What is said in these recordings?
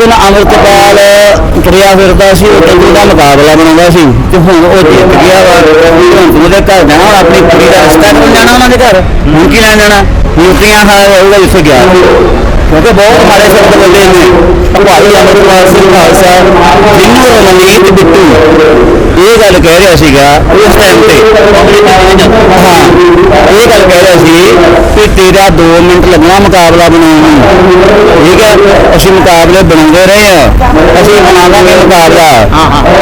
ਜਿੱਦਣ ਅਮਰਤਪਾਲ ਤੁਰਿਆ ਫਿਰਦਾ ਸੀ, ਉਹ ਟੰਗੂ ਦਾ ਮੁਕਾਬਲਾ ਬਣਾਉਂਦਾ ਸੀ ਤੇ ਹੁਣ ਉਹ ਜਿੱਤ ਗਿਆ ਵਾ। ਹੁਣ ਉਹਦੇ ਘਰ ਜਾਣਾ, ਹੁਣ ਆਪਣੀ ਕੁੜੀ ਦਾ ਰਿਸ਼ਤਾ ਕਰਨ ਜਾਣਾ ਉਹਨਾਂ ਦੇ ਘਰ? ਹੁਣ ਕੀ ਲੈਣ ਜਾਣਾ? ਮੂਰਤੀਆਂ ਖਾ ਹੋਊਗਾ ਜਿੱਥੇ ਗਿਆ। ਕਿਉਂਕਿ ਬਹੁਤ ਮਾੜੇ ਸ਼ਬਦ ਬੋਲੇ ਨੇ। ਭਾਈ ਅਮਰਪਾਲ ਸਿੰਘ ਖਾਲਸਾ ਜਿਹਨੂੰ ਰਮਨੀਤ ਬਿੱਟੂ ਇਹ ਗੱਲ ਕਹਿ ਰਿਹਾ ਸੀਗਾ ਉਸ ਟਾਈਮ ਤੇ। ਹਾਂ ਇਹ ਗੱਲ ਕਹਿ ਰਿਹਾ ਸੀ ਕਿ ਤੇਰਾ 2 ਮਿੰਟ ਲੱਗਣਾ ਮੁਕਾਬਲਾ ਬਣਾਉਣ ਨੂੰ। ਠੀਕ ਹੈ? ਅਸੀਂ ਮੁਕਾਬਲੇ ਬਣਾਉਂਦੇ ਰਹੇ ਆ ਅਸੀਂ ਬਣਾਵਾਂਗੇ ਮੁਕਾਬਲਾ।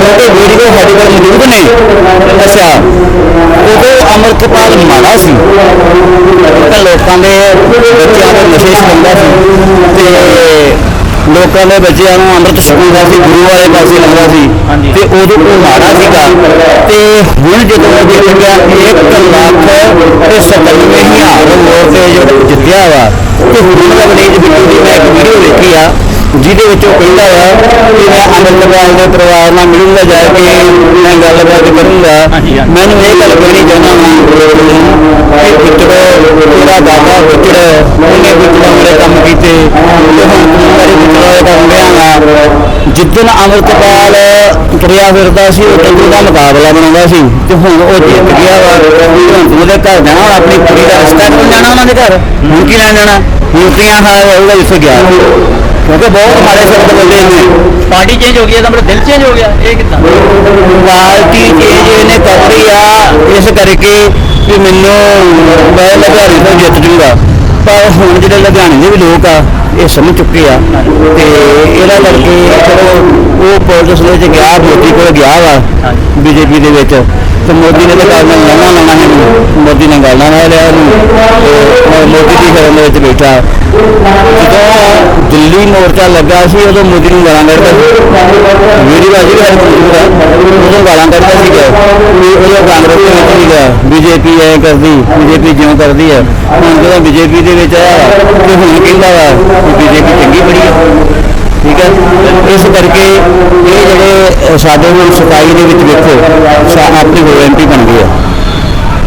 ਕਿਉਂਕਿ ਵੀਡੀਓ ਸਾਡੇ ਕੋਲ ਮੌਜੂਦ ਨੇ। ਅੱਛਾ। ਅਮਰਤਪਾਲ ਮਾੜਾ ਸੀ। ਤਾਂ ਲੋਕਾਂ ਦੇ ਬੱਚਿਆਂ ਦੇ ਨਸ਼ੇ ਛਕਾਉਂਦਾ ਸੀ। ਤੇ ਲੋਕਾਂ ਦੇ ਬੱਚਿਆਂ ਨੂੰ ਅੰਮ੍ਰਿਤ ਛਕਾਉਂਦਾ ਸੀ ਗੁਰੂ ਵਾਲੇ ਪਾਸੇ ਲਾਉਂਦਾ ਸੀ। ਤੇ ਉਦੋਂ ਉਹ ਮਾੜਾ ਸੀਗਾ। ਤੇ ਹੁਣ ਜਦੋਂ ਜਿੱਤ ਗਿਆ 1 ਲੱਖ ਤੇ 97000 ਵੋਟ ਤੇ ਜਿੱਤਿਆ ਵਾ। ਤੇ ਹੁਣ ਰਵਨੀਤ ਬਿੱਟੂ ਦੀ ਮੈਂ ਇੱਕ ਵੀਡੀਓ ਵੇਖੀ ਆ। ਜਿਹਦੇ ਵਿੱਚ ਉਹ ਕਹਿੰਦਾ ਵਾ ਕਿ ਮੈਂ ਅਮਰਤਪਾਲ ਦੇ ਪਰਿਵਾਰ ਨਾਲ ਮਿਲੂੰਗਾ ਜਾ ਕੇ ਮੈਂ ਗੱਲਬਾਤ ਕਰੂੰਗਾ। ਮੈਨੂੰ ਇਹ ਗੱਲ ਕਹਿਣੀ ਚਾਹੁੰਦਾ ਹਾਂ ਕਿ ਤੇਰਾ ਦਾਦਾ ਪੁੱਤਰ ਉਹਨੇ ਪੁੱਤਰਾਂ ਵਾਲੇ ਕੰਮ ਕੀਤੇ। ਮੇਰੇ ਵਾਲੇ ਕੰਮ ਲਿਆਂਗਾ ਜਿੱਦਣ ਅਮਰਤਪਾਲ ਤੁਰਿਆ ਫਿਰਦਾ ਸੀ ਉਹ ਟੰਗੂ ਦਾ ਮੁਕਾਬਲਾ ਬਣਾਉਂਦਾ ਸੀ। ਤੇ ਹੁਣ ਉਹ ਜਿੱਤ ਗਿਆ ਵਾ। ਉਹਦੇ ਘਰ ਜਾਣਾ ਹੁਣ ਆਪਣੀ ਕੁੜੀ ਦਾ ਰਿਸ਼ਤਾ ਕਰਨ ਜਾਣਾ ਉਹਨਾਂ ਦੇ ਘਰ? ਹੁਣ ਕੀ ਲੈਣ ਜਾਣਾ? ਮੂਰਤੀਆਂ ਖਾ ਹੋਊਗਾ ਜਿੱਥੇ ਗਿਆ। ਕਿਉਂਕਿ ਬਹੁਤ ਮਾੜੇ ਸ਼ਬਦ ਬੋਲੇ ਨੇ। ਪਾਰਟੀ ਚੇਂਜ ਹੋ ਗਈ ਹੈ ਤਾਂ ਮੇਰਾ ਦਿਲ ਚੇਂਜ ਹੋ ਗਿਆ। ਇਹ ਕਿੱਦਾਂ? ਪਾਰਟੀ ਚੇਂਜ ਇਹਨੇ ਕਰ ਲਈ ਆ। ਇਸ ਕਰਕੇ ਕਿ ਮੈਨੂੰ ਮੈਂ ਲੁਧਿਆਣੇ ਤੋਂ ਜਿੱਤ ਜੂਗਾ। ਪਰ ਹੁਣ ਜਿਹੜੇ ਲੁਧਿਆਣੇ ਦੇ ਵੀ ਲੋਕ ਆ ਇਹ ਸਮਝ ਚੁੱਕੇ ਆ। ਤੇ ਇਹਦਾ ਕਰਕੇ ਚਲੋ ਉਹ ਪੁਲਿਸ ਦੇ ਵਿੱਚ ਗਿਆ ਮੋਦੀ ਕੋਲ ਗਿਆ ਵਾ ਬੀਜੇਪੀ ਦੇ ਵਿੱਚ। ਤੇ ਮੋਦੀ ਨੇ ਤਾਂ ਗੱਲ ਨਾਲ ਲੈਣਾ ਲੈਣਾ ਹੈ ਮੋਦੀ ਨੇ ਗੱਲ ਨਾਲ ਲਿਆ ਇਹਨੂੰ ਤੇ ਮੋਦੀ ਦੀ ਸ਼ਰਨ ਦੇ ਵਿੱਚ ਬੈਠਾ। ਜਦੋਂ ਦਿੱਲੀ ਮੋਰਚਾ ਲੱਗਾ ਸੀ, ਉਦੋਂ ਮੋਦੀ ਨੂੰ ਗਾਲਾਂ ਕੱਢਦਾ ਸੀ। ਮੇਰੀ ਬਾਜੀ ਵੀ ਸਾਡੇ ਮੌਜੂਦ ਉਦੋਂ ਗਾਲਾਂ ਕੱਢਦਾ ਸੀਗਾ ਵੀ ਉਦੋਂ ਕਾਂਗਰਸ ਦੇ ਵਿੱਚ ਸੀਗਾ ਬੀਜੇਪੀ ਐ ਕਰਦੀ, ਬੀਜੇਪੀ ਜਿਉਂ ਕਰਦੀ ਹੈ ਹੁਣ ਜਦੋਂ ਬੀਜੇਪੀ ਦੇ ਵਿੱਚ ਆਇਆ, ਤੇ ਹੁਣ ਕਹਿੰਦਾ ਵਾ ਬੀਜੇਪੀ ਚੰਗੀ ਬੜੀ ਹੈ ਠੀਕ ਹੈ ਇਸ ਕਰਕੇ ਇਹ ਜਿਹੜੇ ਸਾਡੇ ਹੁਣ ਸਫ਼ਾਈ ਦੇ ਵਿੱਚ ਵੇਖੋ, ਸਾ- ਆਪਣੀ ਵਾਰੰਟੀ ਬਣ।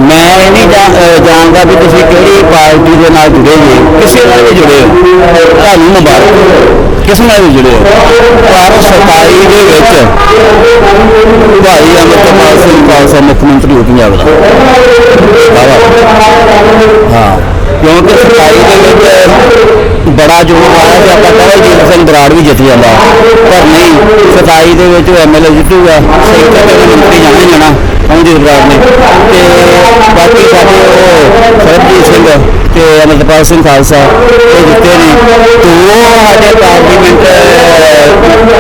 ਮੈਂ ਇਹ ਨਹੀਂ ਜਾ- ਜਾਣਦਾ ਵੀ ਤੁਸੀਂ ਕਿਹੜੀ ਪਾਰਟੀ ਦੇ ਨਾਲ ਜੁੜੇ ਜੇ ਕਿਸੇ ਨਾਲ ਵੀ ਜੁੜੇ ਹੋ। ਤੁਹਾਨੂੰ ਮੁਬਾਰਕ। ਕਿਸ ਨਾਲ ਵੀ ਜੁੜੇ ਹੋ? ਪਰ ਸਰਕਾਰੀ ਦੇ ਵਿੱਚ ਭਾਈ ਅਮਰਪਾਲ ਸਿੰਘ ਖਾਲਸਾ ਮੁੱਖ ਮੰਤਰੀ ਹੋ ਪੰਜਾਬ ਦਾ ਵਾਹ। ਹਾਂ। ਕਿਉਂਕਿ ਸਰਕਾਰੀ ਦੇ ਵਿੱਚ ਬੜਾ ਜੋਰ ਆਇਆ ਕਿ ਆਪਾਂ ਕਹੇ ਸਿੰਘ ਬਰਾੜ ਵੀ ਜਿੱਤ ਜਾਂਦਾ। ਪਰ ਨਹੀਂ, ਸਰਕਾਰੀ ਦੇ ਵਿੱਚ ਐਮਐਲਏ ਜਿੱਤੂਗਾ ਸਹੀ ਤੇ ਮੰਤਰੀ ਜਾਣਾ ਹੀ ਜਾਣਾ। ਅਮਰਜੀਤ ਬਰਾੜ ਨੇ ਤੇ ਬਾਕੀ ਸਾਡੇ ਉਹ ਸਰਬਜੀਤ ਸਿੰਘ ਤੇ ਅਮਰਪਾਲ ਸਿੰਘ ਖਾਲਸਾ, ਇਹ ਜਿੱਤੇ ਨੇ। ਤੇ ਉਹ ਸਾਡੇ ਪਾਰਲੀਮੈਂਟ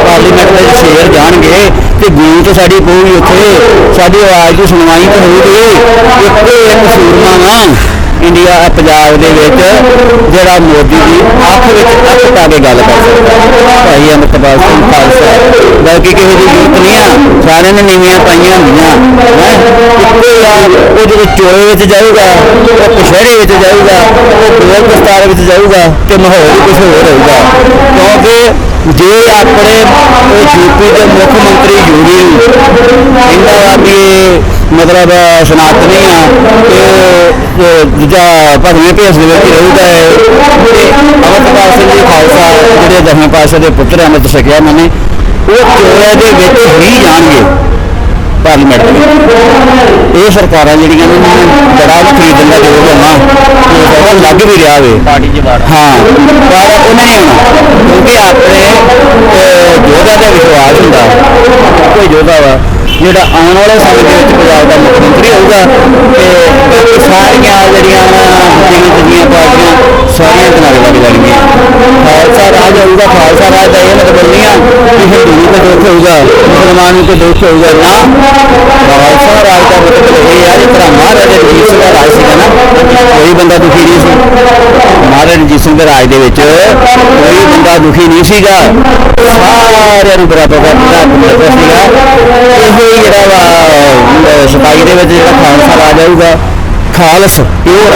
ਪਾਰਲੀਮੈਂਟ ਦੇ ਸ਼ੇਰ ਜਾਣਗੇ ਤੇ ਗੂੰਜ ਤਾਂ ਸਾਡੀ ਪਊਗੀ ਉੱਥੇ। ਸਾਡੀ ਆਵਾਜ਼ ਦੀ ਸੁਣਵਾਈ ਤਾਂ ਹੋਊਗੀ। ਇੱਕੋ ਇੱਕ ਸੂਰਮਾ ਵਾ ਇੰਡੀਆ ਪੰਜਾਬ ਦੇ ਵਿੱਚ ਜਿਹੜਾ ਮੋਦੀ ਦੀ ਅੱਖ ਵਿੱਚ ਅੱਖ ਪਾ ਕੇ ਗੱਲ ਕਰ ਸਕਦਾ ਭਾਈ ਅਮਰਪਾਲ ਸਿੰਘ ਖਾਲਸਾ, ਬਾਕੀ ਕਿਸੇ ਦੀ ਜ਼ਰੂਰਤ ਨਹੀਂ ਆ। ਸਾਰਿਆਂ ਨੇ ਨੀਵੀਆਂ ਪਾਈਆਂ ਹੁੰਦੀਆਂ, ਹੈ? ਇੱਕੋ ਆ, ਉਹ ਜਦੋਂ ਚੋਏ ਵਿੱਚ ਜਾਊਗਾ, ਉਹ ਕਸ਼ਹਿਰੇ ਵਿੱਚ ਜਾਊਗਾ, ਉਹ ਗੋਲ ਦਸਤਾਰ ਵਿੱਚ ਜਾਊਗਾ ਤੇ ਮਾਹੌਲ ਵੀ ਕੁਝ ਹੋਰ ਹੋਊਗਾ। ਕਿਉਂਕਿ ਜੇ ਆਪਣੇ ਉਹ ਯੂਪੀ ਦੇ ਮੁੱਖ ਮੰਤਰੀ ਯੋਗੀ ਕਹਿੰਦਾ ਵਾ ਵੀ ਮਤਲਬ ਸਨਾਤਨੀ ਆ, ਤੇ ਦੂਜਾ ਭਗਵੇਂ ਭੇਸ ਦੇ ਵਿੱਚ ਰਹੂਗਾ ਅਮਰਪਾਲ ਸਿੰਘ ਜੀ ਖਾਲਸਾ ਜਿਹੜੇ ਦਸਵੇਂ ਪਾਤਸ਼ਾਹ ਦੇ ਪੁੱਤਰ ਅੰਮ੍ਰਿਤ ਛਕਿਆ ਉਹਨਾਂ ਨੇ ਉਹ ਚੋਇਆ ਦੇ ਵਿੱਚ ਹੀ ਜਾਣਗੇ ਪਾਰਲੀਮੈਂਟ। ਇਹ ਸਰਕਾਰਾਂ ਜਿਹੜੀਆਂ ਨੇ ਬੜਾ ਵੀ ਖਰੀਦਣ ਦਾ ਜੋਰ ਹੋਣਾ ਉਹ ਲੱਗ ਵੀ ਰਿਹਾ ਵੇ ਪਾਰਟੀ ਬਾਹਰ ਹਾਂ ਪਰ ਉਹ ਨਹੀਂ ਹੋਣਾ ਕਿਉਂਕਿ ਆਪਣੇ ਯੋਧਾ ਦਾ ਵਿਸ਼ਵਾਸ ਹੁੰਦਾ ਕੋਈ ਯੋਧਾ ਵਾ ਜਿਹੜਾ ਆਉਣ ਵਾਲੇ ਸਮੇਂ ਦੇ ਵਿੱਚ ਪੰਜਾਬ ਦਾ ਮੁੱਖ ਮੰਤਰੀ ਹੋਊਗਾ, ਤੇ ਸਾਰੀਆਂ ਜਿਹੜੀਆਂ ਜਿਹੜੀਆਂ ਜਿਹੜੀਆਂ ਪਾਰਟੀਆਂ, ਸਾਰੀਆਂ ਕਿਨਾਰੇ ਲੱਗ ਜਾਣਗੀਆਂ ਖਾਲਸਾ ਰਾਜ ਹੋਊਗਾ, ਖਾਲਸਾ ਰਾਜ ਦਾ ਇਹ ਮਤਲਬ ਨਹੀਂ ਆ ਕਿ ਹਿੰਦੂ ਨੂੰ ਤਾਂ ਦੁੱਖ ਹੋਊਗਾ, ਮੁਸਲਮਾਨ ਨੂੰ ਤਾਂ ਦੁੱਖ ਹੋਊਗਾ, ਨਾ। ਖਾਲਸਾ ਰਾਜ ਦਾ ਮਤਲਬ ਇਹ ਆ, ਜਿਸ ਮਹਾਰਾਜਾ ਰਣਜੀਤ ਸਿੰਘ ਦਾ ਰਾਜ ਸੀਗਾ ਨਾ, ਕੋਈ ਬੰਦਾ ਦੁਖੀ ਨਹੀਂ ਸੀ। ਮਹਾਰਾਜਾ ਰਣਜੀਤ ਸਿੰਘ ਦੇ ਰਾਜ ਦੇ ਵਿੱਚ ਕੋਈ ਬੰਦਾ ਦੁਖੀ ਨਹੀਂ ਸੀਗਾ। ਸਾਰਿਆਂ ਨੂੰ ਬਰਾਬਰ ਦਾ ਮਿਲਦਾ ਸੀਗਾ। ਇਹੋ ਜਿਹੜਾ ਵਾ ਅਹ, ਸਤਾਈ ਦੇ ਵਿੱਚ ਜਿਹੜਾ ਖਾਲਸਾ ਰਾਜ ਆਊਗਾ ਖਾਲਸ ਪਿਓਰ